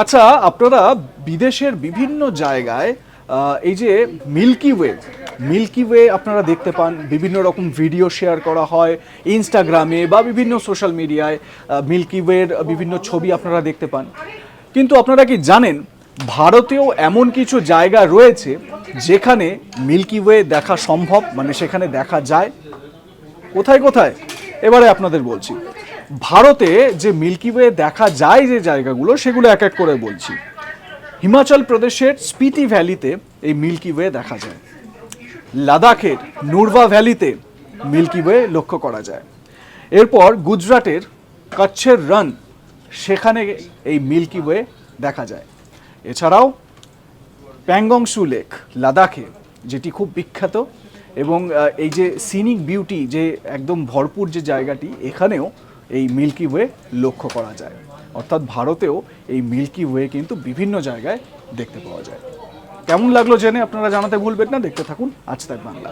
আচ্ছা আপনারা বিদেশের বিভিন্ন জায়গায় এই যে মিল্কি ওয়ে মিল্কি ওয়ে আপনারা দেখতে পান, বিভিন্ন রকম ভিডিও শেয়ার করা হয় ইনস্টাগ্রামে বা বিভিন্ন সোশ্যাল মিডিয়ায় মিল্কি ওয়ের বিভিন্ন ছবি আপনারা দেখতে পান। কিন্তু আপনারা কি জানেন, ভারতেও এমন কিছু জায়গা রয়েছে যেখানে মিল্কি ওয়ে দেখা সম্ভব মানে সেখানে দেখা যায়? কোথায় কোথায়? এবারে আপনাদের বলছি। ভারতে যে মিল্কি ওয়ে দেখা যায় যে জায়গাগুলো, সেগুলো এক এক করে বলছি। হিমাচল প্রদেশের স্পিতি ভ্যালিতে এই মিল্কি ওয়ে দেখা যায়। লাদাখের নুরভা ভ্যালিতে মিল্কি ওয়ে লক্ষ্য করা যায়। এরপর গুজরাটের কচ্ছের রান সেখানে এই মিল্কি ওয়ে দেখা যায়। এছাড়াও প্যাংগংসু লেক, লাদাখে, যেটি খুব বিখ্যাত, এবং এই যে সিনিক বিউটি যে একদম ভরপুর যে জায়গাটি, এখানেও এই মিল্কি ওয়ে লক্ষ্য করা যায়। অর্থাৎ ভারতেও এই মিল্কি ওয়ে কিন্তু বিভিন্ন জায়গায় দেখতে পাওয়া যায়। কেমন লাগল জেনে আপনারা জানাতে ভুলবেন না, দেখতে থাকুন আজ তাক বাংলা।